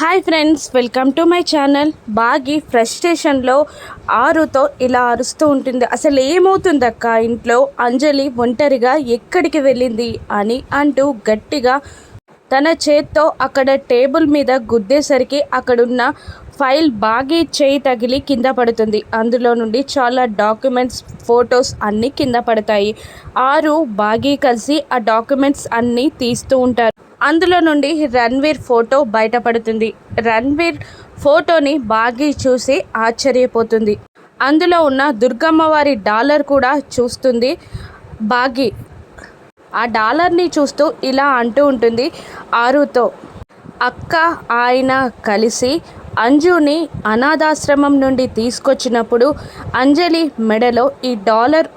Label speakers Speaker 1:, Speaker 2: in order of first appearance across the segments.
Speaker 1: Hi friends welcome to my channel. బాగి ఫ్రస్ట్రేషన్లో ఆరుతో ఇలా అరుస్తూ ఉంటుంది. అసలు ఏమవుతుంది అక్క ఇంట్లో అంజలి ఒంటరిగా ఎక్కడికి వెళ్ళింది అని అంటూ గట్టిగా తన చేత్తో అక్కడ టేబుల్ మీద గుద్దేసరికి అక్కడున్న ఫైల్ బాగి చేయి తగిలి కింద పడుతుంది. అందులో నుండి చాలా డాక్యుమెంట్స్ ఫొటోస్ అన్నీ కింద పడతాయి. ఆరు బాగి కలిసి ఆ డాక్యుమెంట్స్ అన్నీ తీస్తూ ఉంటారు. అందులో నుండి రణ్వీర్ ఫోటో బయటపడుతుంది. రణ్వీర్ ఫోటోని బాగి చూసి ఆశ్చర్యపోతుంది. అందులో ఉన్న దుర్గమ్మ వారి డాలర్ కూడా చూస్తుంది బాగి. ఆ డాలర్ని చూస్తూ ఇలా అంటూ ఉంటుంది ఆరుతో అక్క ఆయన కలిసి అంజుని అనాథాశ్రమం నుండి తీసుకొచ్చినప్పుడు అంజలి మెడలో ఈ డాలర్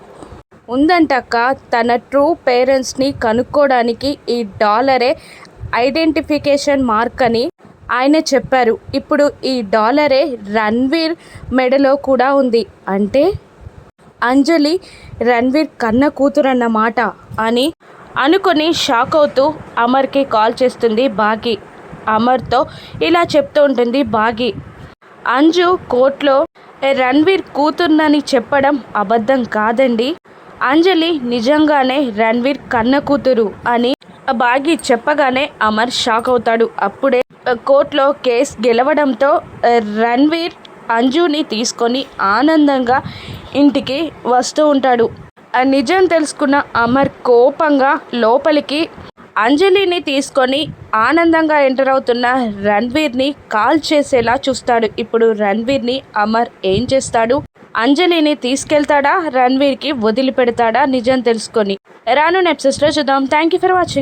Speaker 1: ఉందంటక్క. తన ట్రూ పేరెంట్స్ని కనుక్కోవడానికి ఈ డాలరే ఐడెంటిఫికేషన్ మార్క్ అని ఆయన చెప్పారు. ఇప్పుడు ఈ డాలరే రణ్వీర్ మెడలో కూడా ఉంది. అంటే అంజలి రణ్వీర్ కన్న కూతురన్నమాట అని అనుకొని షాక్ అవుతూ అమర్కి కాల్ చేస్తుంది బాగి. అమర్తో ఇలా చెప్తూ ఉంటుంది బాగి. అంజు కోర్టులో రణ్వీర్ కూతుర్నని చెప్పడం అబద్ధం కాదండి. అంజలి నిజంగానే రణ్వీర్ కన్న కూతురు అని బాగి చెప్పగానే అమర్ షాక్ అవుతాడు. అప్పుడే కోర్టులో కేసు గెలవడంతో రణ్వీర్ అంజుని తీసుకొని ఆనందంగా ఇంటికి వస్తూ ఉంటాడు. ఆ నిజం తెలుసుకున్న అమర్ కోపంగా లోపలికి అంజలిని తీసుకొని ఆనందంగా ఎంటర్ అవుతున్న రణ్వీర్ని కాల్ చేసేలా చూస్తాడు. ఇప్పుడు రణ్వీర్ని అమర్ ఏం చేస్తాడు? అంజలిని తీసుకెళ్తాడా? రణ్వీర్కి వదిలిపెడతాడా? నిజం తెలుసుకొని. రాను నెప్సెస్లో చూద్దాం. Thank you for watching